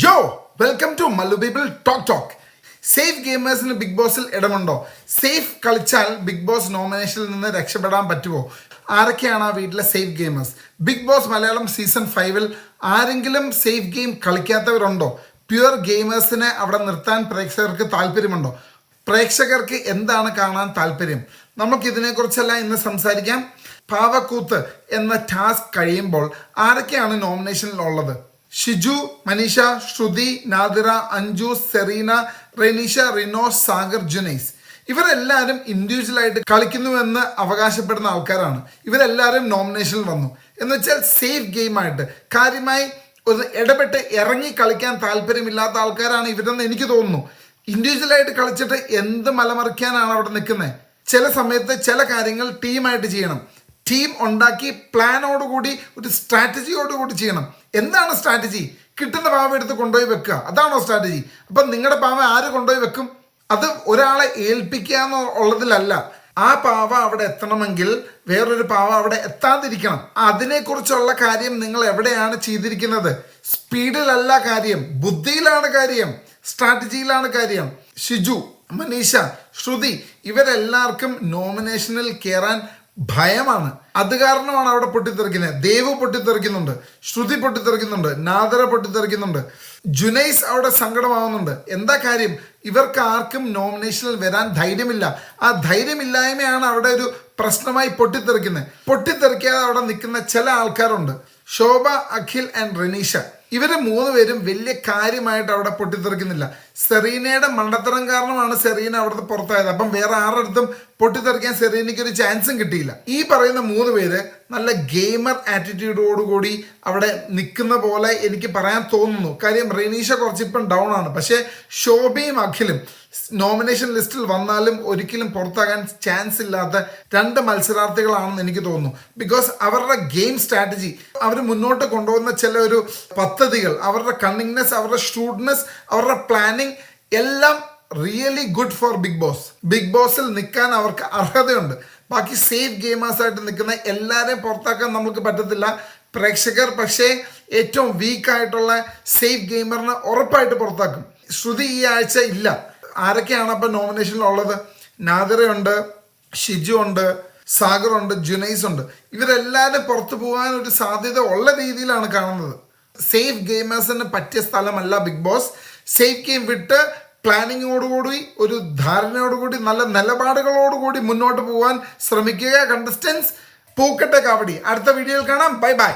Yo welcome to Mallu people talk talk safe ഗെയിമേഴ്സിന് big ബോസിൽ ഇടമുണ്ടോ? Safe കളിച്ചാൽ big boss നോമിനേഷനിൽ നിന്ന് രക്ഷപ്പെടാൻ പറ്റുമോ ആരൊക്കെയാണ് ആ വീട്ടിലെ safe gamers big boss Malayalam season ഫൈവിൽ ആരെങ്കിലും സേഫ് ഗെയിം കളിക്കാത്തവരുണ്ടോ? പ്യുവർ ഗെയിമേഴ്സിനെ അവിടെ നിർത്താൻ പ്രേക്ഷകർക്ക് താല്പര്യമുണ്ടോ? പ്രേക്ഷകർക്ക് എന്താണ് കാണാൻ താല്പര്യം? നമുക്ക് ഇതിനെക്കുറിച്ചല്ല ഇന്ന് സംസാരിക്കാം. പാവക്കൂത്ത് എന്ന ടാസ്ക് കഴിയുമ്പോൾ ആരൊക്കെയാണ് നോമിനേഷനിൽ ഉള്ളത്? ഷിജു മനീഷ ശ്രുതി നാദിറ അഞ്ജു സെറീന റെനീഷ റിനോസ് സാഗർ ജുനൈസ്. ഇവരെല്ലാവരും ഇൻഡിവിജ്വൽ ആയിട്ട് കളിക്കുന്നുവെന്ന് അവകാശപ്പെടുന്ന ആൾക്കാരാണ്. ഇവരെല്ലാവരും നോമിനേഷനിൽ വന്നു. എന്ന് വെച്ചാൽ സേഫ് ഗെയിമായിട്ട് കാര്യമായി ഒരു ഇടപെട്ട് ഇറങ്ങി കളിക്കാൻ താല്പര്യമില്ലാത്ത ആൾക്കാരാണ് ഇവരെന്ന് എനിക്ക് തോന്നുന്നു. ഇൻഡിവിജ്വൽ ആയിട്ട് കളിച്ചിട്ട് എന്ത് മലമറിക്കാനാണ് അവിടെ നിൽക്കുന്നത്? ചില സമയത്ത് ചില കാര്യങ്ങൾ ടീമായിട്ട് ചെയ്യണം. ടീം ഉണ്ടാക്കി പ്ലാനോടുകൂടി ഒരു സ്ട്രാറ്റജിയോടുകൂടി ചെയ്യണം. എന്താണ് സ്ട്രാറ്റജി കിട്ടുന്ന പാവ എടുത്ത് കൊണ്ടുപോയി വെക്കുക. അതാണോ സ്ട്രാറ്റജി അപ്പം നിങ്ങളുടെ പാവ ആര് കൊണ്ടുപോയി വെക്കും? അത് ഒരാളെ ഏൽപ്പിക്കുക എന്നുള്ളതിലല്ല ആ പാവ അവിടെ എത്തണമെങ്കിൽ വേറൊരു പാവ അവിടെ എത്താതിരിക്കണം. അതിനെക്കുറിച്ചുള്ള കാര്യം നിങ്ങൾ എവിടെയാണ് ചെയ്തിരിക്കുന്നത്? സ്പീഡിലല്ല കാര്യം. ബുദ്ധിയിലാണ് കാര്യം. സ്ട്രാറ്റജിയിലാണ് കാര്യം. ഷിജു മനീഷ ശ്രുതി ഇവരെല്ലാവർക്കും നോമിനേഷനിൽ കയറാൻ ഭയമാണ്. അത് കാരണമാണ് അവിടെ പൊട്ടിത്തെറിക്കുന്നത്. ദേവ് പൊട്ടിത്തെറിക്കുന്നുണ്ട്. ശ്രുതി പൊട്ടിത്തെറിക്കുന്നുണ്ട്. നാദര പൊട്ടിത്തെറിക്കുന്നുണ്ട്. ജുനൈസ് അവിടെ സങ്കടമാവുന്നുണ്ട്. എന്താ കാര്യം? ഇവർക്ക് ആർക്കും നോമിനേഷനിൽ വരാൻ ധൈര്യമില്ല. ആ ധൈര്യമില്ലായ്മയാണ് അവിടെ ഒരു പ്രശ്നമായി പൊട്ടിത്തെറിക്കുന്നത്. പൊട്ടിത്തെറിക്കാതെ അവിടെ നിൽക്കുന്ന ചില ആൾക്കാരുണ്ട്. ശോഭ അഖിൽ ആൻഡ് റനീഷ. ഇവർ മൂന്ന് പേരും വലിയ കാര്യമായിട്ട് അവിടെ പൊട്ടിത്തെറിക്കുന്നില്ല. സെറീനയുടെ മണ്ടത്തരം കാരണമാണ് സെറീന അവിടുത്തെ പുറത്തായത്. അപ്പം വേറെ ആരുടെ പൊട്ടിത്തെറിക്കാൻ സെറീനയ്ക്ക് ഒരു ചാൻസും കിട്ടിയില്ല. ഈ പറയുന്ന മൂന്ന് പേര് നല്ല ഗെയിമർ ആറ്റിറ്റ്യൂഡോടുകൂടി അവിടെ നിൽക്കുന്ന പോലെ എനിക്ക് പറയാൻ തോന്നുന്നു. കാര്യം റെനീഷ കുറച്ചിപ്പം ഡൗൺ ആണ്. പക്ഷേ ശോഭയും അഖിലും നോമിനേഷൻ ലിസ്റ്റിൽ വന്നാലും ഒരിക്കലും പുറത്താകാൻ ചാൻസ് ഇല്ലാത്ത രണ്ട് മത്സരാർത്ഥികളാണെന്ന് എനിക്ക് തോന്നുന്നു. ബിക്കോസ് അവരുടെ ഗെയിം സ്ട്രാറ്റജി അവർ മുന്നോട്ട് കൊണ്ടുപോകുന്ന ചില ഒരു പദ്ധതികൾ അവരുടെ കണ്ണിങ്നെസ് അവരുടെ ഷ്രൂഡ്നെസ് അവരുടെ പ്ലാനിങ് എല്ലാം really good for big boss big ബോസിൽ നിൽക്കാൻ അവർക്ക് അർഹതയുണ്ട്. ബാക്കി സേഫ് ഗെയിമേഴ്സ് ആയിട്ട് നിൽക്കുന്ന എല്ലാവരെയും പുറത്താക്കാൻ നമുക്ക് പറ്റത്തില്ല. പ്രേക്ഷകർ പക്ഷേ ഏറ്റവും വീക്കായിട്ടുള്ള സേഫ് ഗെയിമറിനെ ഉറപ്പായിട്ട് പുറത്താക്കും. ശ്രുതി ഈ ആഴ്ച ഇല്ല. ആരൊക്കെയാണ് അപ്പം നോമിനേഷനിലുള്ളത് നാദിറയുണ്ട് ഷിജു ഉണ്ട് സാഗർ ഉണ്ട് ജുനൈസ് ഉണ്ട്. ഇവരെല്ലാവരും പുറത്തു പോകാൻ ഒരു സാധ്യത ഉള്ള രീതിയിലാണ് കാണുന്നത്. സേഫ് ഗെയിമേഴ്സിന് പറ്റിയ സ്ഥലമല്ല ബിഗ് ബോസ് സേഫ് ഗെയിം വിട്ട് പ്ലാനിങ്ങോടുകൂടി ഒരു ധാരണയോടുകൂടി നല്ല നിലപാടുകളോടുകൂടി മുന്നോട്ട് പോകാൻ ശ്രമിക്കുക. കണ്ടസ്റ്റൻസ് പൂക്കട്ടെ കാവടി. അടുത്ത വീഡിയോയിൽ കാണാം. Bye bye.